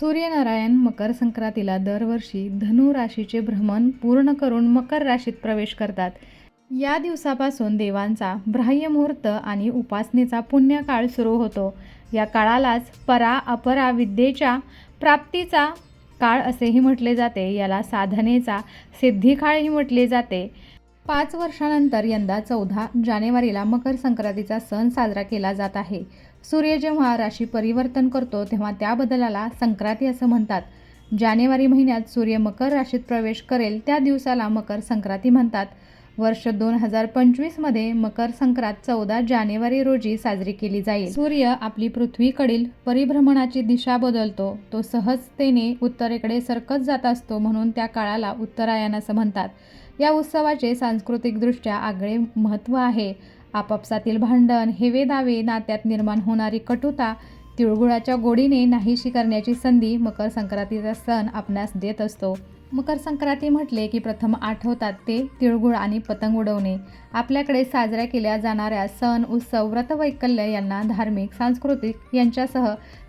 सूर्यनारायण मकर संक्रांतीला दरवर्षी धनु राशीचे भ्रमण पूर्ण करून मकर राशीत प्रवेश करतात. या दिवसापासून देवांचा ब्राह्य मुहूर्त आणि उपासनेचा पुण्यकाळ सुरू होतो. या काळालाच परा अपरा विद्येच्या प्राप्तीचा काळ असेही म्हटले जाते. याला साधनेचा सिद्धिकाळही म्हटले जाते. पाच वर्षानंतर यंदा चौदा जानेवारीला मकर संक्रांतीचा सण साजरा केला जात आहे. सूर्य जेव्हा राशी परिवर्तन करतो तेव्हा त्या बदलाला संक्रांती असं म्हणतात. जानेवारी महिन्यात सूर्य मकर राशीत प्रवेश करेल त्या दिवसाला मकर संक्रांती म्हणतात. वर्ष दोन हजार पंचवीसमध्ये मकर संक्रांत चौदा जानेवारी रोजी साजरी केली जाईल. सूर्य आपली पृथ्वीकडील परिभ्रमणाची दिशा बदलतो. तो सहजतेने उत्तरेकडे सरकत जात असतो म्हणून त्या काळाला उत्तरायण असं म्हणतात. या उत्सवाचे सांस्कृतिकदृष्ट्या आगळे महत्त्व आहे. आपापसातील भांडण हेवेदावे नात्यात निर्माण होणारी कटुता तिळगुळाच्या गोडीने नाहीशी करण्याची संधी मकर संक्रांतीचा सण आपणास देत असतो. मकर संक्रांती म्हटले की प्रथम आठवतात ते तिळगुळ आणि पतंग उडवणे. आपल्याकडे साजऱ्या केल्या जाणाऱ्या सण उत्सव व्रतवैकल्य यांना धार्मिक सांस्कृतिक यांच्यासह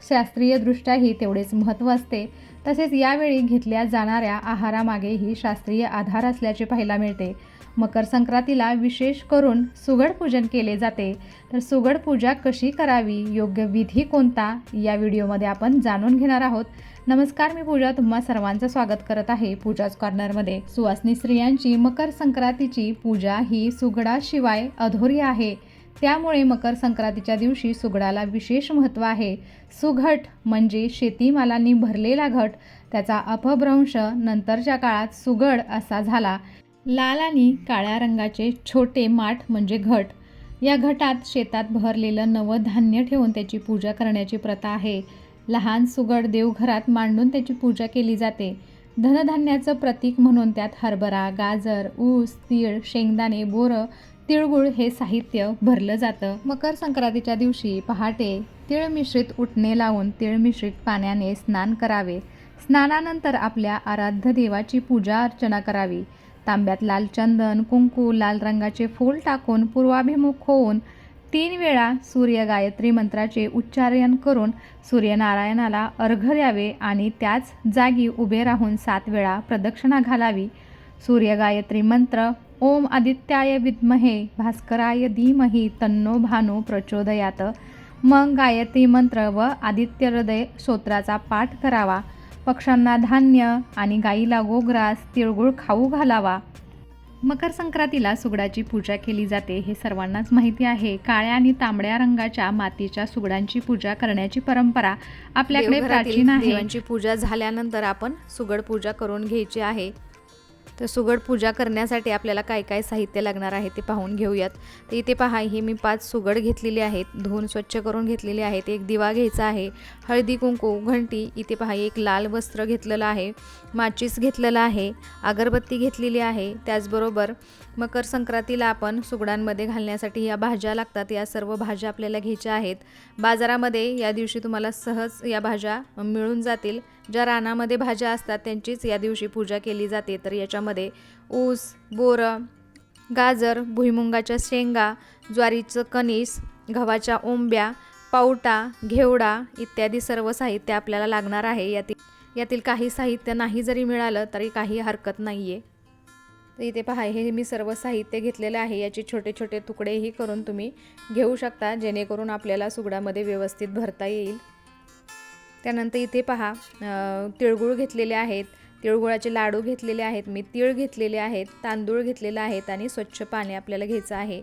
शास्त्रीयदृष्ट्याही तेवढेच महत्त्व असते. तसेच यावेळी घेतल्या जाणाऱ्या आहारामागेही शास्त्रीय आधार असल्याचे पाहायला मिळते. मकर संक्रांतीला विशेष करून सुगड पूजन केले जाते. तर सुगड पूजा कशी करावी? योग्य विधी कोणता? या व्हिडिओमध्ये आपण जाणून घेणार आहोत. नमस्कार मी पूजा. तुम्हा सर्वांचं स्वागत करत आहे पूजाच कॉर्नरमध्ये. सुवासनी स्त्रियांची मकर संक्रांतीची पूजा ही सुगडाशिवाय अधोरी आहे. त्यामुळे मकर संक्रांतीच्या दिवशी सुगडाला विशेष महत्त्व आहे. सुघट म्हणजे शेतीमालांनी भरलेला घट. त्याचा अपभ्रंश नंतरच्या काळात सुगड असा झाला. लाल आणि काळ्या रंगाचे छोटे माठ म्हणजे घट. या घटात शेतात भरलेलं नवं धान्य ठेवून त्याची पूजा करण्याची प्रथा आहे. लहान सुगड देवघरात मांडून त्याची पूजा केली जाते. धनधान्याचं प्रतीक म्हणून त्यात हरभरा गाजर ऊस तीळ शेंगदाणे बोरं तिळगुळ हे साहित्य भरलं जातं. मकर संक्रांतीच्या दिवशी पहाटे तिळ मिश्रित उठणे लावून तिळ मिश्रित पाण्याने स्नान करावे. स्नानानंतर आपल्या आराध्य देवाची पूजा अर्चना करावी. तांब्यात लाल चंदन कुंकू लाल रंगाचे फूल टाकून पूर्वाभिमुख होऊन तीन वेळा सूर्य गायत्री मंत्राचे उच्चारण करून सूर्यनारायणाला अर्घ द्यावे आणि त्याच जागी उभे राहून सात वेळा प्रदक्षिणा घालावी. सूर्य गायत्री मंत्र ओम आदित्याय विद्महे भास्कराय धीमहि तन्नो भानो प्रचोदयात. मग गायत्री मंत्र व आदित्य हृदय स्तोत्राचा पाठ करावा. पक्ष्यांना धान्य आणि गाईला गोग्रास तिळगुळ खाऊ घालावा. मकर संक्रांतीला सुगडाची पूजा केली जाते हे सर्वांनाच माहिती आहे. काळ्या आणि तांबड्या रंगाच्या मातीच्या सुगडांची पूजा करण्याची परंपरा आपल्याकडे प्राचीन आहे. पूजा झाल्यानंतर आपण सुगड पूजा करून घ्यायची आहे. तर सुगड पूजा करण्यासाठी आपल्याला काय काय साहित्य लागणार आहे ते पाहून घेऊयात. तर इथे पहा हे मी पाच सुगड घेतलेली आहेत. धुवून स्वच्छ करून घेतलेले आहेत. एक दिवा घ्यायचा आहे. हळदी कुंकू घंटी इथे पहा एक लाल वस्त्र घेतलेलं आहे. माचीस घेतलेलं आहे. अगरबत्ती घेतलेली आहे. त्याचबरोबर मकर संक्रांतीला आपण सुगडांमध्ये घालण्यासाठी या भाज्या लागतात. या सर्व भाज्या आपल्याला घ्यायच्या आहेत. बाजारामध्ये या दिवशी तुम्हाला सहज या भाज्या मिळून जातील. ज्या रानामध्ये भाज्या असतात त्यांचीच या दिवशी पूजा केली जाते. तर याच्यामध्ये ऊस बोरं गाजर भुईमुंगाच्या शेंगा ज्वारीचं कणीस गव्हाच्या ओंब्या पावटा घेवडा इत्यादी सर्व साहित्य आपल्याला लागणार आहे. यातील यातील काही साहित्य नाही जरी मिळालं तरी काही हरकत नाही आहे तर इथे पहा हे मी सर्व साहित्य घेतलेलं आहे. याचे छोटे छोटे तुकडेही करून तुम्ही घेऊ शकता जेणेकरून आपल्याला सुगडामध्ये व्यवस्थित भरता येईल. त्यानंतर इथे पहा तिळगुळ घेतलेले आहेत. तिळगुळाचे लाडू घेतलेले आहेत. मी तीळ घेतलेले आहेत. तांदूळ घेतलेले आहेत आणि स्वच्छ पाणी आपल्याला घ्यायचं आहे.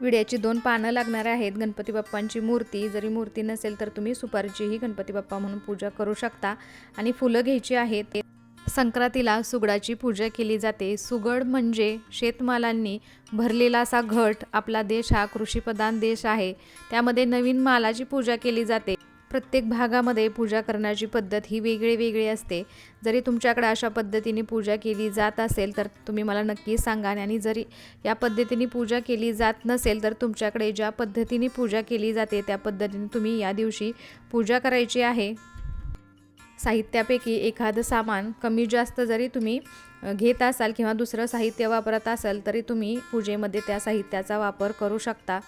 विड्याची दोन पानं लागणार आहेत. गणपती बाप्पांची मूर्ती. जरी मूर्ती नसेल तर तुम्ही सुपारीचीही गणपती बाप्पा म्हणून पूजा करू शकता. आणि फुलं घ्यायची आहेत. संक्रांतीला सुगडाची पूजा केली जाते. सुगड म्हणजे शेतमालांनी भरलेला असा घट. आपला देश हा कृषीप्रधान देश आहे. त्यामध्ये नवीन मालाची पूजा केली जाते. प्रत्येक भागामध्ये पूजा करण्याची पद्धत ही वेगळी वेगळी असते. जरी तुमच्याकडे अशा पद्धतीने पूजा केली जात असेल तर तुम्ही मला नक्की सांगा. आणि जरी या पद्धतीने पूजा केली जात नसेल तर तुमच्याकडे ज्या पद्धतीने पूजा केली जाते त्या पद्धतीने तुम्ही या दिवशी पूजा करायची आहे. साहित्यापैकी एखादं सामान कमी जास्त जरी तुम्ही घेत असाल किंवा दुसरं साहित्य वापरत असाल तरी तुम्ही पूजेमध्ये त्या साहित्याचा वापर करू शकता.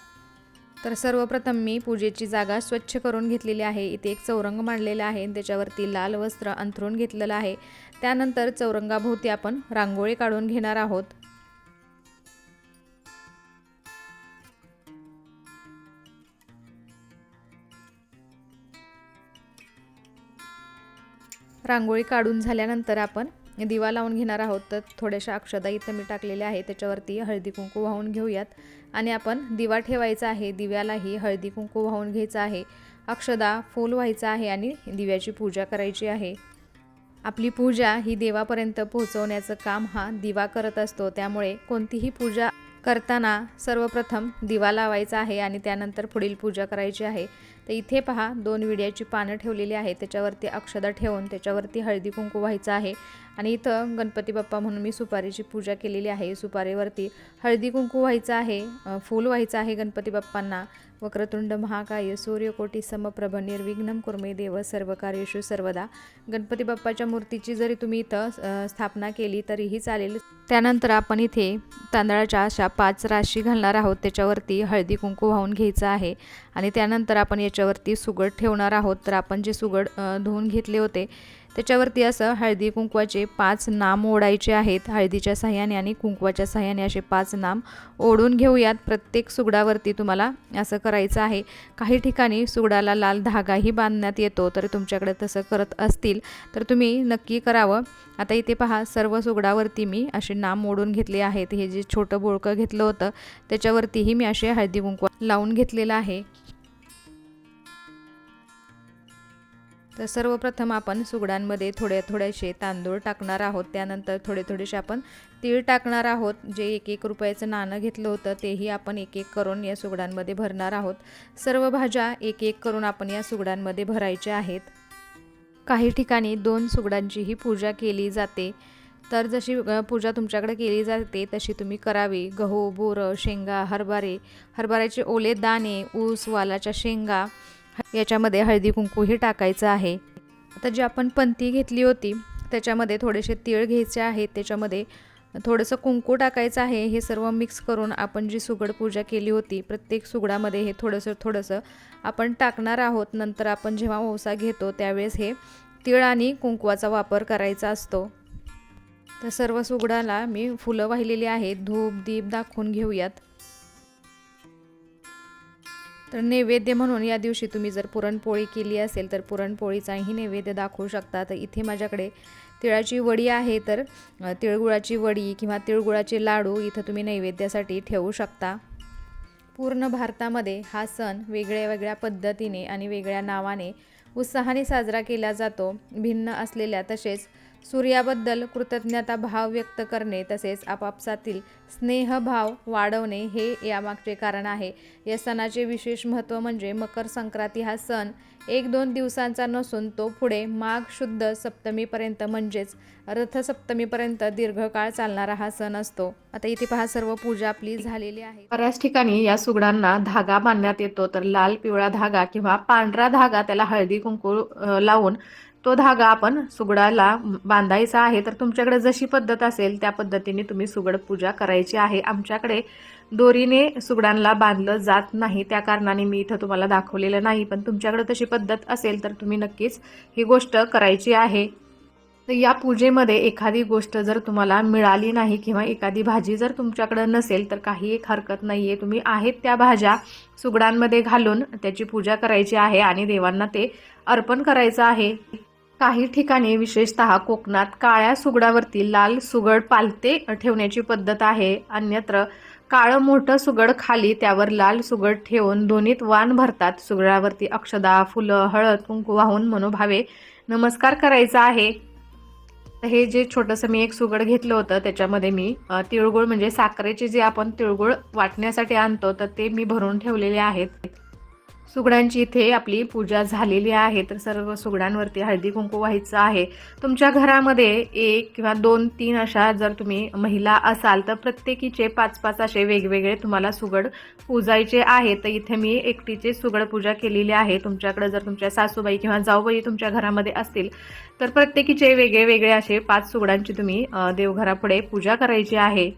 तर सर्वप्रथम मी पूजेची जागा स्वच्छ करून घेतलेली आहे. इथे एक चौरंग मांडलेला आहे. त्याच्यावरती लाल वस्त्र अंथरून घेतलेलं आहे. त्यानंतर चौरंगाभोवती आपण रांगोळी काढून घेणार आहोत. रांगोळी काढून झाल्यानंतर आपण दिवा लावून घेणार आहोत तर थोड्याशा अक्षदा इथं मी टाकलेल्या आहे त्याच्यावरती हळदी कुंकू वाहून घेऊयात. आणि आपण दिवा ठेवायचा आहे दिव्यालाही हळदी कुंकू वाहून घ्यायचं आहे. अक्षदा फूल व्हायचं आहे आणि दिव्याची पूजा करायची आहे. आपली पूजा ही देवापर्यंत पोहोचवण्याचं काम हा दिवा करत असतो. त्यामुळे कोणतीही पूजा करताना सर्वप्रथम दिवा लावायचा आहे आणि त्यानंतर पुढील पूजा करायची आहे. तर इथे पहा दोन विड्याची पानं ठेवलेली आहे त्याच्यावरती अक्षदा ठेवून त्याच्यावरती हळदी कुंकू व्हायचं आहे. आणि इथं गणपती बाप्पा म्हणून मी सुपारीची पूजा केलेली आहे. सुपारीवरती हळदी कुंकू व्हायचं आहे. फूल व्हायचं आहे गणपती बाप्पांना. वक्रतुंड महाकाय सूर्यकोटी समप्रभ निर्विघ्नम कुर्मे देव सर्व कार्येषु सर्वदा. गणपती बाप्पाच्या मूर्तीची जरी तुम्ही इथं स्थापना केली तरीही चालेल. त्यानंतर आपण इथे तांदळाच्या अशा पाच राशी घालणार आहोत. त्याच्यावरती हळदी कुंकू वाहून घ्यायचं आहे. आणि त्यानंतर आपण याच्यावरती सुगड ठेवणार आहोत. तर आपण जे सुगड धुवून घेतले होते त्याच्यावरती असं हळदी कुंकवाचे पाच नाम ओढायचे आहेत. हळदीच्या साह्याने आणि कुंकवाच्या साह्याने असे पाच नाम ओढून घेऊयात. प्रत्येक सुगडावरती तुम्हाला असं करायचं आहे. काही ठिकाणी सुगडाला लाल धागाही बांधण्यात येतो तर तुमच्याकडे तसं करत असतील तर तुम्ही नक्की करावं. आता इथे पहा सर्व सुगडावरती मी असे नाम ओढून घेतले आहेत. हे जे छोटं बोळकं घेतलं होतं त्याच्यावरतीही मी असे हळदी कुंकवा लावून घेतलेलं आहे. तर सर्वप्रथम आपण सुगडांमध्ये थोडे थोडेसे तांदूळ टाकणार आहोत. त्यानंतर थोडे थोडेसे आपण तीळ टाकणार आहोत. जे एक एक रुपयाचं नाणं घेतलं होतं तेही आपण एक एक करून या सुगडांमध्ये भरणार आहोत. सर्व भाज्या एक एक करून आपण या सुगडांमध्ये भरायच्या आहेत. काही ठिकाणी दोन सुगडांचीही पूजा केली जाते. तर जशी पूजा तुमच्याकडे केली जाते तशी तुम्ही करावी. गहू बोरं शेंगा हरभरे हरभऱ्याचे ओले दाणे ऊस वालाच्या शेंगा याच्यामध्ये हळदी कुंकूही टाकायचं आहे. आता जी आपण पंती घेतली होती त्याच्यामध्ये थोडेसे तीळ घ्यायचे आहेत त्याच्यामध्ये थोडंसं कुंकू टाकायचं आहे. हे सर्व मिक्स करून आपण जी सुगड पूजा केली होती प्रत्येक सुगडामध्ये हे थोडंसं थोडंसं आपण टाकणार आहोत. नंतर आपण जेव्हा ओसा घेतो त्यावेळेस हे तीळ आणि कुंकवाचा वापर करायचा असतो. तर सर्व सुगडाला मी फुलं वाहिलेली आहेत. धूप दीप दाखवून घेऊयात. तर नैवेद्य म्हणून या दिवशी तुम्ही जर पुरणपोळी केली असेल तर पुरणपोळीचाही नैवेद्य दाखवू शकता. तर इथे माझ्याकडे तिळाची वडी आहे तर तिळगुळाची वडी किंवा तिळगुळाचे लाडू इथं तुम्ही नैवेद्यासाठी ठेवू शकता. पूर्ण भारतामध्ये हा सण वेगळ्या वेगळ्या पद्धतीने आणि वेगळ्या नावाने उत्साहाने साजरा केला जातो. भिन्न असलेल्या तसेच सूर्याबद्दल कृतज्ञता भाव व्यक्त करणे तसेच आपापसातील स्नेहभाव वाढवणे हे यामागचे कारण आहे. या सणाचे विशेष महत्त्व म्हणजे मकर संक्रांती हा सण एक दोन दिवसांचा नसून तो पुढे माघ शुद्ध सप्तमीपर्यंत म्हणजेच रथसप्तमीपर्यंत दीर्घकाळ चालणारा हा सण असतो. आता इथे पहा सर्व पूजा आपली झालेली आहे. बऱ्याच ठिकाणी या सुगडांना धागा बांधण्यात येतो तर लाल पिवळा धागा किंवा पांढरा धागा त्याला हळदी कुंकू लावून तो धागा आपण सुगडाला बांधायचा आहे. तर तुमच्याकडे जशी पद्धत असेल त्या पद्धतीने तुम्ही सुगड पूजा करायची आहे. आमच्याकडे दोरीने सुगडांना बांधलं जात नाही. त्या कारणाने मी इथं तुम्हाला दाखवलेलं नाही पण तुमच्याकडे तशी पद्धत असेल तर तुम्ही नक्कीच ही गोष्ट करायची आहे. तर या पूजेमध्ये एखादी गोष्ट जर तुम्हाला मिळाली नाही किंवा एखादी भाजी जर तुमच्याकडं नसेल तर काही एक हरकत नाही आहे तुम्ही आहेत त्या भाज्या सुगडांमध्ये घालून त्याची पूजा करायची आहे आणि देवांना ते अर्पण करायचं आहे. काही ठिकाणी विशेषतः कोकणात काळ्या सुगडावरती लाल सुगड पालते ठेवण्याची पद्धत आहे. अन्यत्र काळं मोठं सुगड खाली त्यावर लाल सुगड ठेवून दोन्हीत वाण भरतात. सुगडावरती अक्षदा फुलं हळद कुंकू वाहून मनोभावे नमस्कार करायचा आहे. हे जे छोटंसं मी एक सुगड घेतलं होतं त्याच्यामध्ये मी तिळगुळ म्हणजे साखरेचे जे आपण तिळगुळ वाटण्यासाठी आणतो तर ते मी भरून ठेवलेले आहेत. सुगडांची इथे आपली पूजा झालेली आहे. तर सर्व सुगडांवरती हळदी कुंकू व्हायचं आहे. तुमच्या घरामध्ये एक किंवा दोन तीन अशा जर तुम्ही महिला असाल तर प्रत्येकीचे पाच पाच असे वेगवेगळे तुम्हाला सुगड पूजायचे आहे तर इथे मी एकटीचे सुगड पूजा केलेली आहे. तुमच्याकडे जर तुमच्या सासूबाई किंवा जाऊबाई तुमच्या घरामध्ये असतील तर प्रत्येकीचे वेगळे वेगळे असे पाच सुगडांची तुम्ही देवघरापुढे पूजा करायची आहे.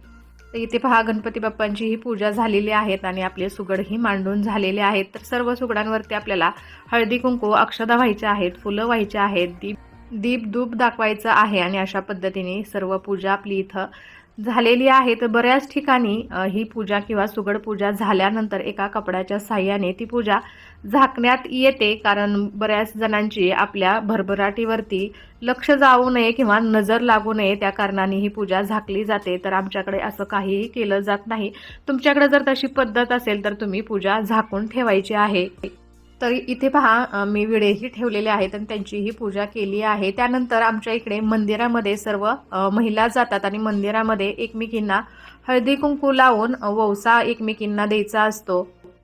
तर इथे पहा गणपती बाप्पांची ही पूजा झालेली आहेत आणि आपले सुगडही मांडून झालेले आहेत. तर सर्व सुगडांवरती आपल्याला हळदी कुंकू अक्षदा व्हायच्या आहेत फुलं व्हायची आहेत दीप दीप धूप दाखवायचं आहे आणि अशा पद्धतीने सर्व पूजा आपली इथं झालेली आहे. तर बऱ्याच ठिकाणी ही पूजा किंवा सुगड पूजा झाल्यानंतर एका कपड्याच्या साह्याने ती पूजा झाकण्यात येते कारण बऱ्याच जणांची आपल्या भरभराटीवरती लक्ष जाऊ नये किंवा नजर लागू नये त्या कारणाने ही पूजा झाकली जाते. तर आमच्याकडे असं काहीही केलं जात नाही. तुमच्याकडे जर तशी पद्धत असेल तर तुम्ही पूजा झाकून ठेवायची आहे. तर इथे पहा मी विडेही ठेवलेले आहेत आणि त्यांचीही पूजा केली आहे. त्यानंतर आमच्या इकडे मंदिरामध्ये सर्व महिला जातात आणि मंदिरामध्ये एकमेकींना हळदी कुंकू लावून वौसा एकमेकींना द्यायचा असतो.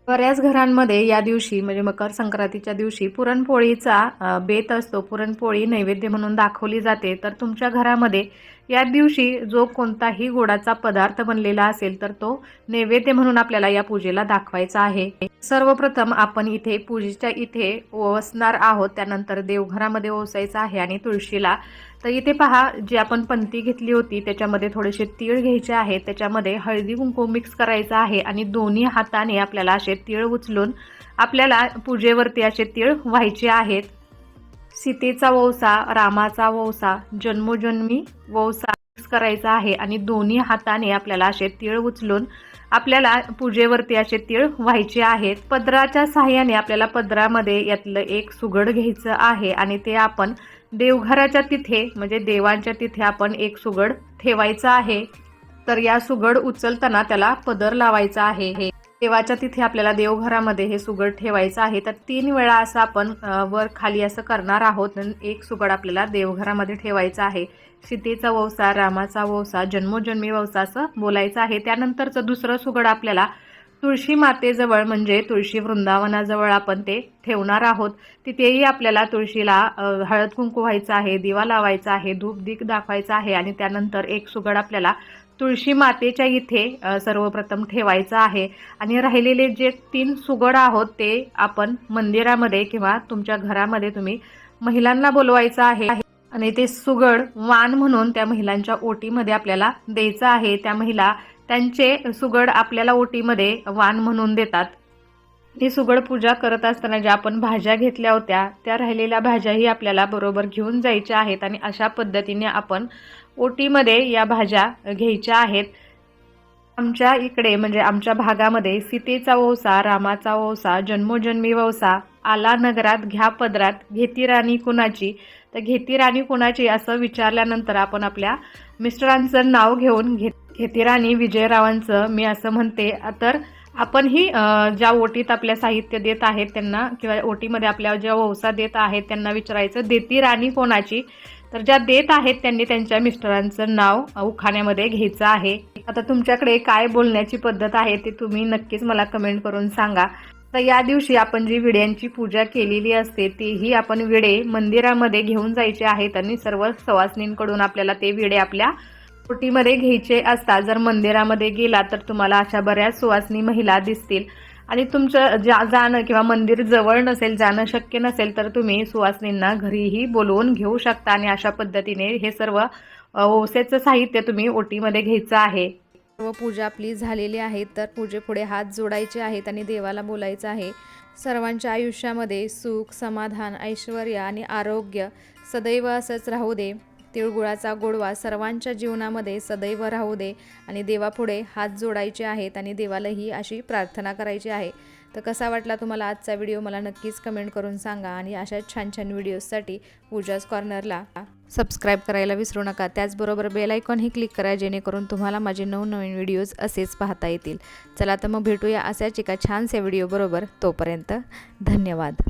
बऱ्याच घरांमध्ये या दिवशी म्हणजे मकर संक्रांतीच्या दिवशी पुरणपोळीचा बेत असतो. पुरणपोळी नैवेद्य म्हणून दाखवली जाते. तर तुमच्या घरामध्ये या दिवशी जो कोणताही गोडाचा पदार्थ बनलेला असेल तर तो नैवेद्य म्हणून आपल्याला या पूजेला दाखवायचा आहे. सर्वप्रथम आपण इथे पूजेच्या इथे ओसणार आहोत. त्यानंतर देवघरामध्ये ओसायचं आहे आणि तुळशीला. तर इथे पहा जी आपण पंथी घेतली होती त्याच्यामध्ये थोडेसे तीळ घ्यायचे आहे. त्याच्यामध्ये हळदी कुंकू मिक्स करायचं आहे आणि दोन्ही हाताने आपल्याला असे तीळ उचलून आपल्याला पूजेवरती असे तीळ व्हायचे आहेत. सीतेचा वौसा रामाचा वौसा जन्मोजन्मी वौसा करायचा आहे आणि दोन्ही हाताने आपल्याला असे तीळ उचलून आपल्याला पूजेवरती असे तीळ व्हायचे आहेत. पदराच्या सहाय्याने आपल्याला पदरामध्ये यातलं एक सुगड घ्यायचं आहे आणि ते आपण देवघराच्या तिथे म्हणजे देवांच्या तिथे आपण एक सुगड ठेवायचं आहे. तर या सुगड उचलताना त्याला पदर लावायचा आहे. हे देवाच्या तिथे आपल्याला देवघरामध्ये हे सुगड ठेवायचं आहे तर तीन वेळा असं आपण वर खाली असं करणार आहोत. एक सुगड आपल्याला देवघरामध्ये ठेवायचं आहे. सीतेचा वौसा रामाचा वौसा जन्मोजन्मी वौसा असं बोलायचं आहे. त्यानंतरचं दुसरं सुगड आपल्याला तुळशी मातेजवळ म्हणजे तुळशी वृंदावनाजवळ आपण ते ठेवणार आहोत. तिथेही आपल्याला तुळशीला हळद कुंकू व्हायचं आहे दिवा लावायचा आहे धूप दीक दाखवायचा आहे आणि त्यानंतर एक सुगड आपल्याला तुळशी मातेच्या इथे सर्वप्रथम ठेवायचं आहे. आणि राहिलेले जे तीन सुगड आहोत ते आपण मंदिरामध्ये किंवा तुमच्या घरामध्ये तुम्ही महिलांना बोलवायचं आहे. आणि ते सुगड वाण म्हणून त्या महिलांच्या ओटीमध्ये आपल्याला द्यायचं आहे. त्या महिला त्यांचे सुगड आपल्याला ओटीमध्ये वाण म्हणून देतात. ही सुगड पूजा करत असताना ज्या आपण भाज्या घेतल्या होत्या त्या राहिलेल्या भाज्याही आपल्याला बरोबर घेऊन जायच्या आहेत. आणि अशा पद्धतीने आपण ओटीमध्ये या भाज्या घ्यायच्या आहेत. आमच्या इकडे म्हणजे आमच्या भागामध्ये सीतेचा ओसा रामाचा ओसा जन्मोजन्मी वौसा आला नगरात घ्या पदरात घेती राणी कुणाची? तर घेती राणी कुणाची असं विचारल्यानंतर आपण आपल्या मिस्टरांचं नाव घेऊन घे घेती राणी विजयरावांचं मी असं म्हणते. तर आपणही ज्या ओटीत आपल्या साहित्य देत आहेत त्यांना किंवा ओटीमध्ये आपल्या ज्या वौसा देत आहेत त्यांना विचारायचं देती राणी कोणाची? तर ज्या देत आहेत त्यांनी त्यांच्या मिस्टरांचं नाव उखाण्यामध्ये घ्यायचं आहे. आता तुमच्याकडे काय बोलण्याची पद्धत आहे ते तुम्ही नक्कीच मला कमेंट करून सांगा. तर या दिवशी आपण जी विड्यांची पूजा केलेली असते तीही आपण विडे मंदिरामध्ये घेऊन जायचे आहेत आणि सर्व सवासनींकडून आपल्याला ते विडे आपल्या पोटीमध्ये घ्यायचे असतात. जर मंदिरामध्ये गेला तर तुम्हाला अशा बऱ्याच सुवासनी महिला दिसतील. आणि तुमचं जा जाणं किंवा मंदिर जवळ नसेल जाणं शक्य नसेल तर तुम्ही सुवासनींना घरीही बोलवून घेऊ शकता. आणि अशा पद्धतीने हे सर्व ओसेचं साहित्य तुम्ही ओटीमध्ये घ्यायचं आहे. सर्व पूजा आपली झालेली आहे तर पूजेपुढे हात जोडायचे आहेत आणि देवाला बोलायचं आहे. सर्वांच्या आयुष्यामध्ये सुख समाधान ऐश्वर आणि आरोग्य सदैव असंच राहू दे. तिळगुळाचा गोडवा सर्वांच्या जीवनामध्ये सदैव राहू दे आणि देवापुढे हात जोडायचे आहेत आणि देवालाही अशी प्रार्थना करायची आहे. तर कसा वाटला तुम्हाला आजचा व्हिडिओ? मला नक्कीच कमेंट करून सांगा आणि अशा छान छान व्हिडिओजसाठी पूजाच कॉर्नरला सबस्क्राईब करायला विसरू नका. त्याचबरोबर बेल आयकॉनही क्लिक करा जेणेकरून तुम्हाला माझे नवनवीन व्हिडिओज असेच पाहता येतील. चला तर मग भेटूया अशाच एका छानशा व्हिडिओबरोबर. तोपर्यंत धन्यवाद.